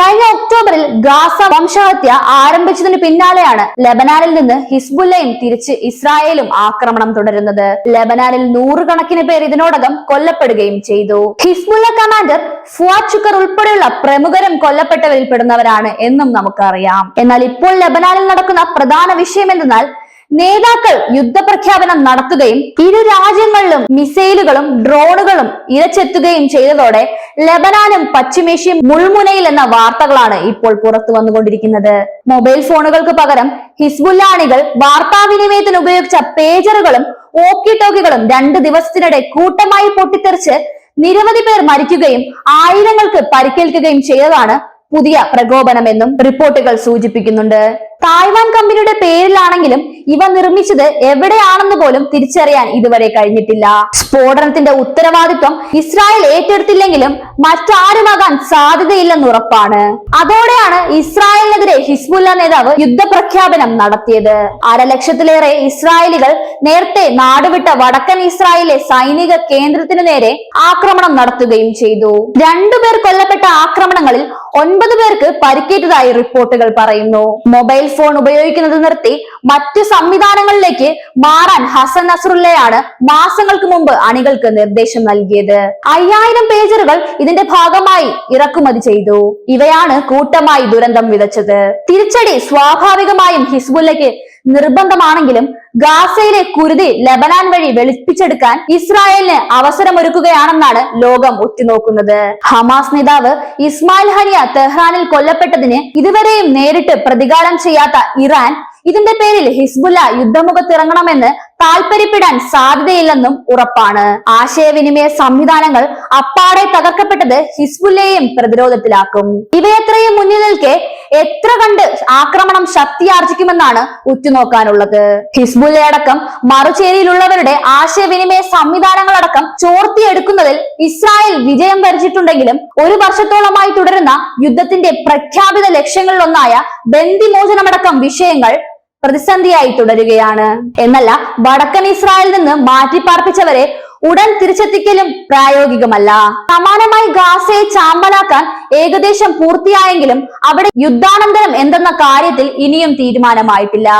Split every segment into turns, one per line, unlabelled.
കഴിഞ്ഞ ഒക്ടോബറിൽ ഗാസ വംശഹത്യ ആരംഭിച്ചതിന് പിന്നാലെയാണ് ലബനാനിൽ നിന്ന് ഹിസ്ബുല്ലയും തിരിച്ച് ഇസ്രായേലും ആക്രമണം തുടരുന്നത്. ലബനാനിൽ നൂറുകണക്കിന് പേർ ഇതിനോടകം കൊല്ലപ്പെടുകയും ചെയ്തു. ഹിസ്ബുല്ല കമാൻഡർ ഫുവാദ് ചുക്കർ ഉൾപ്പെടെയുള്ള പ്രമുഖരും കൊല്ലപ്പെട്ടവരിൽ പെടുന്നവരാണ് എന്നും നമുക്കറിയാം. എന്നാൽ ഇപ്പോൾ ലബനാനിൽ നടക്കുന്ന പ്രധാന വിഷയം എന്തെന്നാൽ നേതാക്കൾ യുദ്ധപ്രഖ്യാപനം നടത്തുകയും ഇരു രാജ്യങ്ങളിലും മിസൈലുകളും ഡ്രോണുകളും ഇരച്ചെത്തുകയും ചെയ്തതോടെ ലബനാനും പശ്ചിമേഷ്യയും മുൾമുനയിൽ എന്ന വാർത്തകളാണ് ഇപ്പോൾ പുറത്തു വന്നുകൊണ്ടിരിക്കുന്നത്. മൊബൈൽ ഫോണുകൾക്ക് പകരം ഹിസ്ബുല്ലാണികൾ വാർത്താവിനിമയത്തിന് ഉപയോഗിച്ച പേജറുകളും ഓക്കി ടോക്കികളും രണ്ട് ദിവസത്തിനിടെ കൂട്ടമായി പൊട്ടിത്തെറിച്ച് നിരവധി പേർ മരിക്കുകയും ആയിരങ്ങൾക്ക് പരിക്കേൽക്കുകയും ചെയ്തതാണ് പുതിയ പ്രകോപനമെന്നും റിപ്പോർട്ടുകൾ സൂചിപ്പിക്കുന്നുണ്ട്. തായ്വാൻ കമ്പനിയുടെ പേരിലാണെങ്കിലും ഇവ നിർമ്മിച്ചത് എവിടെയാണെന്ന് പോലും തിരിച്ചറിയാൻ ഇതുവരെ കഴിഞ്ഞിട്ടില്ല. സ്ഫോടനത്തിന്റെ ഉത്തരവാദിത്വം ഇസ്രായേൽ ഏറ്റെടുത്തില്ലെങ്കിലും മറ്റാരുമാകാൻ സാധ്യതയില്ലെന്ന് ഉറപ്പാണ്. അതോടെയാണ് ഇസ്രായേലിനെതിരെ ഹിസ്ബുല്ല നേതാവ് യുദ്ധപ്രഖ്യാപനം നടത്തിയത്. അരലക്ഷത്തിലേറെ ഇസ്രായേലികൾ നേരത്തെ നാടുവിട്ട വടക്കൻ ഇസ്രായേലിലെ സൈനിക കേന്ദ്രത്തിനു നേരെ ആക്രമണം നടത്തുകയും ചെയ്തു. രണ്ടുപേർ കൊല്ലപ്പെട്ട ആക്രമണങ്ങളിൽ ഒൻപത് പേർക്ക് പരിക്കേറ്റതായി റിപ്പോർട്ടുകൾ പറയുന്നു. മൊബൈൽ ഫോൺ ഉപയോഗിക്കുന്നത് നിർത്തി മറ്റു സംവിധാനങ്ങളിലേക്ക് മാറാൻ ഹസൻ നസറുല്ലയാണ് മാസങ്ങൾക്ക് മുമ്പ് അണികൾക്ക് നിർദ്ദേശം നൽകിയത്. അയ്യായിരം പേജറുകൾ ഇതിന്റെ ഭാഗമായി ഇറക്കുമതി ചെയ്തു. ഇവയാണ് കൂട്ടമായി ദുരന്തം വിതച്ചത്. തിരിച്ചടി സ്വാഭാവികമായും ഹിസ്ബുല്ലയ്ക്ക് നിർബന്ധമാണെങ്കിലും ഗാസയിലെ കുരുതി ലബനാൻ വഴി വെളുപ്പിച്ചെടുക്കാൻ ഇസ്രായേലിന് അവസരമൊരുക്കുകയാണെന്നാണ് ലോകം ഉറ്റുനോക്കുന്നത്. ഹമാസ് നേതാവ് ഇസ്മായിൽ ഹനിയ തെഹ്റാനിൽ കൊല്ലപ്പെട്ടതിന് ഇതുവരെയും നേരിട്ട് പ്രതികാരം ചെയ്യാത്ത ഇറാൻ ഇതിന്റെ പേരിൽ ഹിസ്ബുല്ല യുദ്ധമുഖത്തിറങ്ങണമെന്ന് താല്പര്യപ്പെടാൻ സാധ്യതയില്ലെന്നും ഉറപ്പാണ്. ആശയവിനിമയ സംവിധാനങ്ങൾ അപ്പാടെ തകർക്കപ്പെട്ടത് ഹിസ്ബുല്ലയെയും പ്രതിരോധത്തിലാക്കും. ഇവയത്രയും മുന്നിൽ നിൽക്കെ എത്ര കണ്ട് ആക്രമണം ശക്തിയാർജിക്കുമെന്നാണ് ഉറ്റുനോക്കാനുള്ളത്. ഹിസ്ബുല്ലയടക്കം മറുചേരിയിലുള്ളവരുടെ ആശയവിനിമയ സംവിധാനങ്ങളടക്കം ചോർത്തിയെടുക്കുന്നതിൽ ഇസ്രായേൽ വിജയം വരിച്ചിട്ടുണ്ടെങ്കിലും ഒരു വർഷത്തോളമായി തുടരുന്ന യുദ്ധത്തിന്റെ പ്രഖ്യാപിത ലക്ഷ്യങ്ങളിലൊന്നായ ബന്ദിമോചനമടക്കം വിഷയങ്ങൾ പ്രതിസന്ധിയായി തുടരുകയാണ്. എന്നല്ല വടക്കൻ ഇസ്രായേലിൽ നിന്ന് മാറ്റിപ്പാർപ്പിച്ചവരെ ഉടൻ തിരിച്ചെത്തിക്കലും പ്രായോഗികമല്ല. സമാനമായി ഗാസയെ ചാമ്പലാക്കാൻ ഏകദേശം പൂർത്തിയായെങ്കിലും അവിടെ യുദ്ധാനന്തരം എന്തെന്ന കാര്യത്തിൽ ഇനിയും തീരുമാനമായിട്ടില്ല.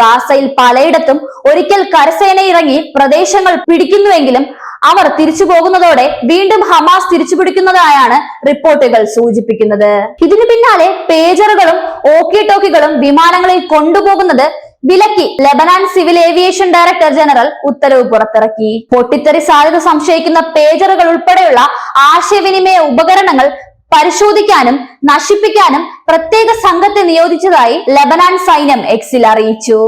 ഗാസയിൽ പലയിടത്തും ഒരിക്കൽ കരസേന ഇറങ്ങി പ്രദേശങ്ങൾ പിടിക്കുന്നുവെങ്കിലും അവർ തിരിച്ചു പോകുന്നതോടെ വീണ്ടും ഹമാസ് തിരിച്ചു പിടിക്കുന്നതായാണ് റിപ്പോർട്ടുകൾ സൂചിപ്പിക്കുന്നത്. ഇതിനു പിന്നാലെ പേജറുകളും ഓക്കി ടോക്കികളും വിമാനങ്ങളിൽ കൊണ്ടുപോകുന്നത് വിലക്കി. Lebanon civil aviation director general ഉത്തരവ് പുറത്തിറക്കി. പൊട്ടിത്തെറി സാധ്യത സംശയിക്കുന്ന പേജറുകൾ ഉൾപ്പെടെയുള്ള ആശയവിനിമയ ഉപകരണങ്ങൾ പരിശോധിക്കാനും നശിപ്പിക്കാനും പ്രത്യേക സംഘത്തെ നിയോഗിച്ചതായി ലബനാൻ സൈന്യം എക്സിൽ അറിയിച്ചു.